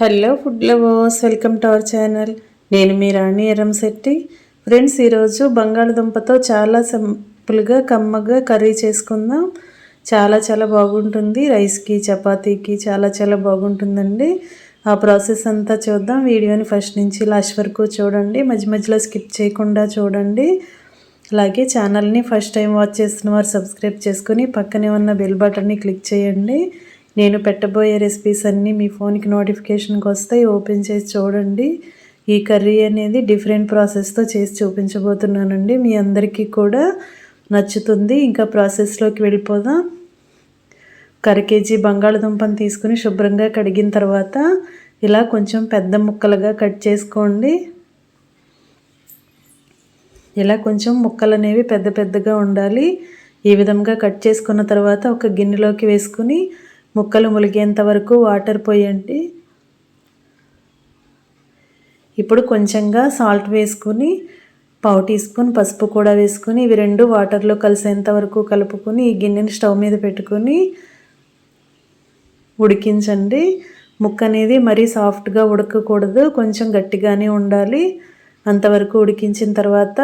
Hello food lovers welcome to our channel నేను మీ రాణి Eramsetti friends ఈరోజు బంగాళదుంపతో చాలా సింపుల్గా కమ్మగా కర్రీ చేసుకుందాం. చాలా చాలా బాగుంటుంది. రైస్కి చపాతీకి చాలా చాలా బాగుంటుందండి. ఆ ప్రాసెస్ అంతా చూద్దాం. వీడియోని ఫస్ట్ నుంచి లాస్ట్ వరకు చూడండి. మధ్య మధ్యలో స్కిప్ చేయకుండా చూడండి. అలాగే ఛానల్ని ఫస్ట్ టైం వాచ్ చేస్తున్న వారు సబ్స్క్రైబ్ చేసుకుని పక్కనే ఉన్న బెల్ బటన్ని క్లిక్ చేయండి. నేను పెట్టబోయే రెసిపీస్ అన్నీ మీ ఫోన్కి నోటిఫికేషన్కి వస్తాయి. ఓపెన్ చేసి చూడండి. ఈ కర్రీ అనేది డిఫరెంట్ ప్రాసెస్తో చేసి చూపించబోతున్నానండి. మీ అందరికీ కూడా నచ్చుతుంది. ఇంకా ప్రాసెస్లోకి వెళ్ళిపోదాం. కర కేజీ బంగాళదుంపను తీసుకుని శుభ్రంగా కడిగిన తర్వాత ఇలా కొంచెం పెద్ద ముక్కలుగా కట్ చేసుకోండి. ఇలా కొంచెం ముక్కలు అనేవి పెద్ద పెద్దగా ఉండాలి. ఈ విధంగా కట్ చేసుకున్న తర్వాత ఒక గిన్నెలోకి వేసుకుని ముక్కలు ములిగేంత వరకు వాటర్ పోయండి. ఇప్పుడు కొంచెంగా సాల్ట్ వేసుకుని పావు టీ స్పూన్ పసుపు కూడా వేసుకుని ఇవి రెండు వాటర్లో కలిసేంత వరకు కలుపుకొని ఈ గిన్నెని స్టవ్ మీద పెట్టుకొని ఉడికించండి. ముక్క అనేది మరీ సాఫ్ట్గా ఉడకకూడదు కొంచెం గట్టిగానే ఉండాలి. అంతవరకు ఉడికించిన తర్వాత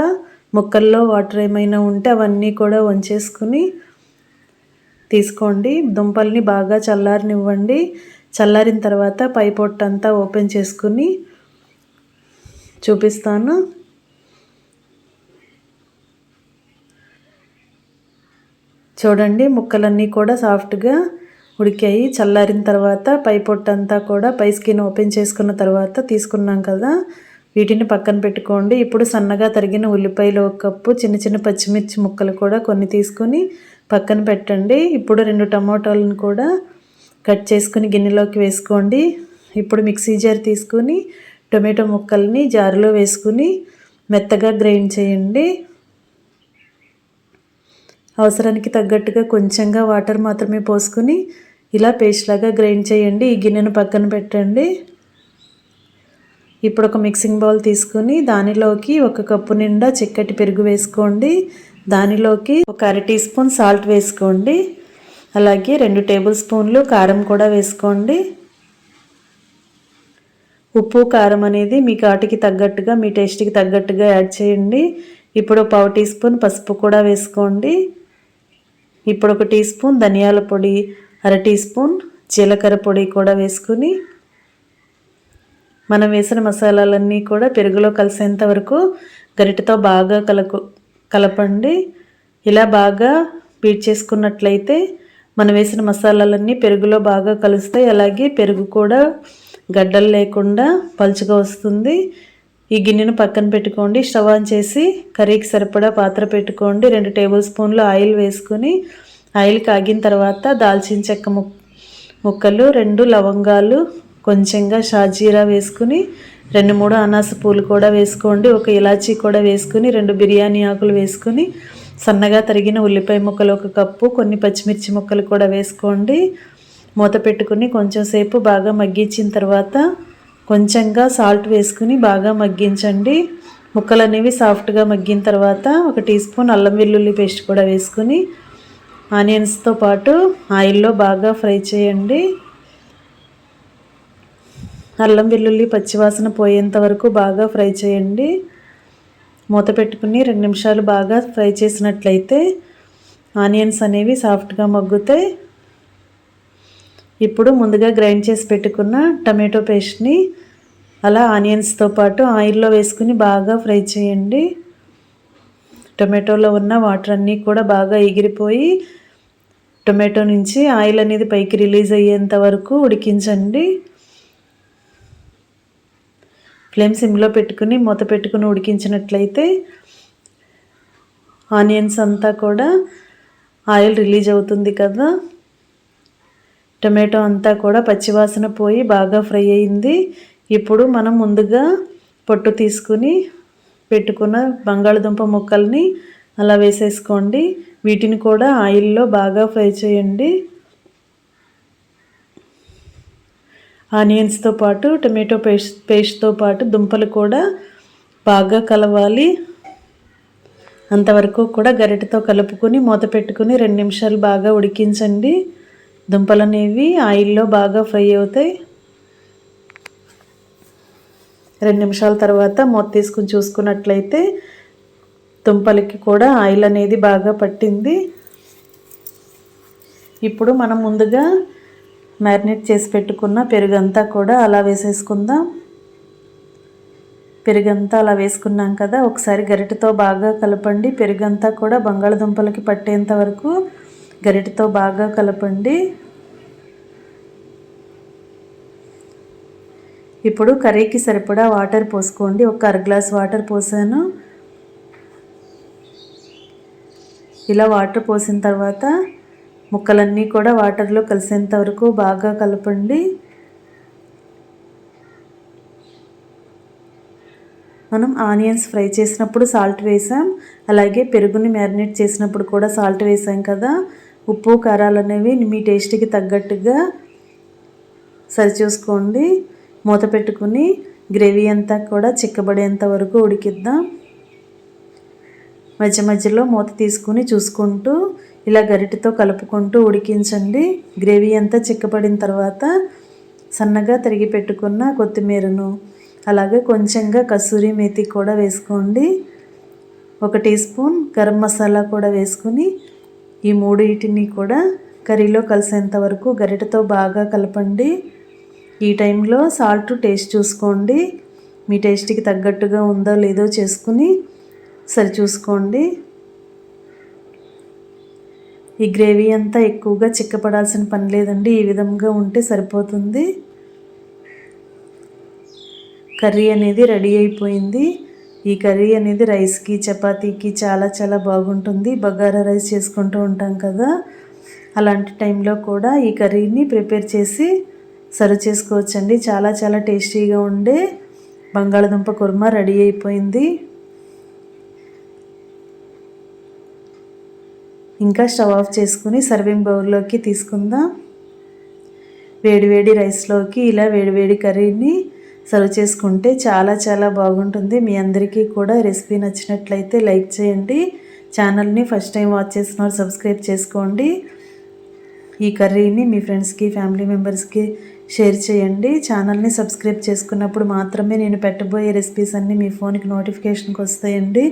ముక్కల్లో వాటర్ ఏమైనా ఉంటే అవన్నీ కూడా వంచేసుకుని తీసుకోండి. దుంపల్ని బాగా చల్లారనివ్వండి. చల్లారిన తర్వాత పై పొట్టంతా ఓపెన్ చేసుకుని చూపిస్తాను. చూడండి ముక్కలన్నీ కూడా సాఫ్ట్గా ఉడికాయి. చల్లారిన తర్వాత పై పొట్టంతా కూడా పై స్కిన్ ఓపెన్ చేసుకున్న తర్వాత తీసుకున్నాం కదా వీటిని పక్కన పెట్టుకోండి. ఇప్పుడు సన్నగా తరిగిన ఉల్లిపాయలు ఒక కప్పు చిన్న చిన్న పచ్చిమిర్చి ముక్కలు కూడా కొన్ని తీసుకొని పక్కన పెట్టండి. ఇప్పుడు రెండు టమాటాలను కూడా కట్ చేసుకుని గిన్నెలోకి వేసుకోండి. ఇప్పుడు మిక్సీ జార్ తీసుకుని టొమాటో ముక్కల్ని జారులో వేసుకుని మెత్తగా గ్రైండ్ చేయండి. అవసరానికి తగ్గట్టుగా కొంచెంగా వాటర్ మాత్రమే పోసుకుని ఇలా పేస్ట్ లాగా గ్రైండ్ చేయండి. ఈ గిన్నెను పక్కన పెట్టండి. ఇప్పుడు ఒక మిక్సింగ్ బౌల్ తీసుకుని దానిలోకి ఒక కప్పు నిండా చిక్కటి పెరుగు వేసుకోండి. దానిలోకి ఒక అర టీ స్పూన్ సాల్ట్ వేసుకోండి. అలాగే రెండు టేబుల్ స్పూన్లు కారం కూడా వేసుకోండి. ఉప్పు కారం అనేది మీ కాటికి తగ్గట్టుగా మీ టేస్ట్కి తగ్గట్టుగా యాడ్ చేయండి. ఇప్పుడు పావు టీ స్పూన్ పసుపు కూడా వేసుకోండి. ఇప్పుడు ఒక టీ స్పూన్ ధనియాల పొడి అర టీ స్పూన్ జీలకర్ర పొడి కూడా వేసుకుని మనం వేసిన మసాలాలన్నీ కూడా పెరుగులో కలిసేంత వరకు గరిటతో బాగా కలకు కలపండి. ఇలా బాగా బీట్ చేసుకున్నట్లయితే మనం వేసిన మసాలాలన్నీ పెరుగులో బాగా కలుస్తాయి. అలాగే పెరుగు కూడా గడ్డలు లేకుండా పలుచగా వస్తుంది. ఈ గిన్నెను పక్కన పెట్టుకోండి. స్టవ్ ఆన్ చేసి కర్రీకి సరిపడా పాత్ర పెట్టుకోండి. రెండు టేబుల్ స్పూన్లు ఆయిల్ వేసుకొని ఆయిల్ కాగిన తర్వాత దాల్చిన చెక్క ముక్కలు రెండు లవంగాలు కొంచెంగా షాజీరా వేసుకుని రెండు మూడు అనాస పూలు కూడా వేసుకోండి ఒక ఇలాచీ కూడా వేసుకుని రెండు బిర్యానీ ఆకులు వేసుకుని సన్నగా తరిగిన ఉల్లిపాయ ముక్కలు ఒక కప్పు కొన్ని పచ్చిమిర్చి ముక్కలు కూడా వేసుకోండి. మూత పెట్టుకుని కొంచెం సేపు బాగా మగ్గించిన తర్వాత కొంచెంగా సాల్ట్ వేసుకుని బాగా మగ్గించండి. ముక్కలు అనేవి సాఫ్ట్గా మగ్గిన తర్వాత ఒక టీ స్పూన్ అల్లం వెల్లుల్లి పేస్ట్ కూడా వేసుకుని ఆనియన్స్తో పాటు ఆయిల్లో బాగా ఫ్రై చేయండి. అల్లం వెల్లుల్లి పచ్చివాసన పోయేంత వరకు బాగా ఫ్రై చేయండి. మూత పెట్టుకుని రెండు నిమిషాలు బాగా ఫ్రై చేసినట్లయితే ఆనియన్స్ అనేవి సాఫ్ట్గా మగ్గుతాయి. ఇప్పుడు ముందుగా గ్రైండ్ చేసి పెట్టుకున్న టమాటో పేస్ట్ని అలా ఆనియన్స్తో పాటు ఆయిల్లో వేసుకుని బాగా ఫ్రై చేయండి. టొమాటోలో ఉన్న వాటర్ అన్నీ కూడా బాగా ఎగిరిపోయి టొమాటో నుంచి ఆయిల్ అనేది పైకి రిలీజ్ అయ్యేంత వరకు ఉడికించండి. ఫ్లేమ్ సిమ్లో పెట్టుకుని మూత పెట్టుకుని ఉడికించినట్లయితే ఆనియన్స్ అంతా కూడా ఆయిల్ రిలీజ్ అవుతుంది కదా. టమాటో అంతా కూడా పచ్చివాసన పోయి బాగా ఫ్రై అయింది. ఇప్పుడు మనం ముందుగా పొట్టు తీసుకుని పెట్టుకున్న బంగాళదుంప ముక్కల్ని అలా వేసేసుకోండి. వీటిని కూడా ఆయిల్లో బాగా ఫ్రై చేయండి. ఆనియన్స్తో పాటు టమాటో పేస్ట్ పేస్ట్తో పాటు దుంపలు కూడా బాగా కలవాలి. అంతవరకు కూడా గరిటతో కలుపుకొని మూత పెట్టుకుని రెండు నిమిషాలు బాగా ఉడికించండి. దుంపలు అనేవి ఆయిల్లో బాగా ఫ్రై అవుతాయి. రెండు నిమిషాల తర్వాత మూత తీసుకుని చూసుకున్నట్లయితే దుంపలకి కూడా ఆయిల్ అనేది బాగా పట్టింది. ఇప్పుడు మనం ముందుగా మ్యారినేట్ చేసి పెట్టుకున్న పెరుగంతా కూడా అలా వేసేసుకుందాం. పెరుగంతా అలా వేసుకున్నాం కదా ఒకసారి గరిటతో బాగా కలపండి. పెరుగంతా కూడా బంగాళదుంపలకి పట్టేంత వరకు గరిటతో బాగా కలపండి. ఇప్పుడు కర్రీకి సరిపడా వాటర్ పోసుకోండి. ఒక అర గ్లాస్ వాటర్ పోసాను. ఇలా వాటర్ పోసిన తర్వాత ముక్కలన్నీ కూడా వాటర్లో కలిసేంత వరకు బాగా కలపండి. మనం ఆనియన్స్ ఫ్రై చేసినప్పుడు సాల్ట్ వేసాం. అలాగే పెరుగుని మ్యారినేట్ చేసినప్పుడు కూడా సాల్ట్ వేసాం కదా. ఉప్పు కారాలు అనేవి మీ టేస్ట్కి తగ్గట్టుగా సరిచూసుకోండి మూత పెట్టుకుని గ్రేవీ అంతా కూడా చిక్కబడేంత వరకు ఉడికిద్దాం. మధ్య మధ్యలో మూత తీసుకుని చూసుకుంటూ ఇలా గరిటెతో కలుపుకుంటూ ఉడికించండి. గ్రేవీ అంతా చిక్కపడిన తర్వాత సన్నగా తరిగి పెట్టుకున్న కొత్తిమీరను అలాగే కొంచెంగా కసూరి మేతి కూడా వేసుకోండి. ఒక టీ స్పూన్ గరం మసాలా కూడా వేసుకుని ఈ మూడింటిని కూడా కర్రీలో కలిసేంత వరకు గరిటెతో బాగా కలపండి. ఈ టైంలో సాల్ట్ టేస్ట్ చూసుకోండి. మీ టేస్ట్కి తగ్గట్టుగా ఉందో లేదో చేసుకుని సరి చూసుకోండి. ఈ గ్రేవీ అంతా ఎక్కువగా చిక్కపడాల్సిన పని లేదండి. ఈ విధంగా ఉంటే సరిపోతుంది. కర్రీ అనేది రెడీ అయిపోయింది. ఈ కర్రీ అనేది రైస్కి చపాతీకి చాలా చాలా బాగుంటుంది. బగారా రైస్ చేసుకుంటూ ఉంటాం కదా. అలాంటి టైంలో కూడా ఈ కర్రీని ప్రిపేర్ చేసి సర్వ్ చేసుకోవచ్చండి. చాలా చాలా టేస్టీగా ఉండే బంగాళదుంప కుర్మా రెడీ అయిపోయింది. ఇంకా స్టవ్ ఆఫ్ చేసుకుని సర్వింగ్ బౌల్లోకి తీసుకుందాం. వేడివేడి రైస్లోకి ఇలా వేడివేడి కర్రీని సర్వ్ చేసుకుంటే చాలా చాలా బాగుంటుంది. మీ అందరికీ కూడా రెసిపీ నచ్చినట్లయితే లైక్ చేయండి. ఛానల్ని ఫస్ట్ టైం వాచ్ చేస్తున్నారు సబ్స్క్రైబ్ చేసుకోండి. ఈ కర్రీని మీ ఫ్రెండ్స్కి ఫ్యామిలీ మెంబర్స్కి షేర్ చేయండి. ఛానల్ని సబ్స్క్రైబ్ చేసుకున్నప్పుడు మాత్రమే నేను పెట్టబోయే రెసిపీస్ అన్నీ మీ ఫోన్కి నోటిఫికేషన్కి వస్తాయండి.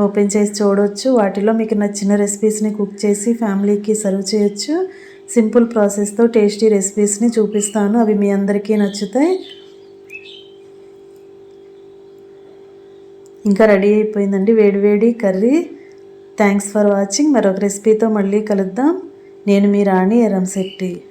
ఓపెన్ చేసి చూడవచ్చు వాటిలో మీకు నచ్చిన రెసిపీస్ని కుక్ చేసి ఫ్యామిలీకి సర్వ్ చేయొచ్చు. సింపుల్ ప్రాసెస్తో టేస్టీ రెసిపీస్ని చూపిస్తాను. అవి మీ అందరికీ నచ్చుతాయి. ఇంకా రెడీ అయిపోయిందండి వేడివేడి కర్రీ. థ్యాంక్స్ ఫర్ వాచింగ్ మరొక రెసిపీతో మళ్ళీ కలుద్దాం. నేను మీ రాణి ఎరంశెట్టి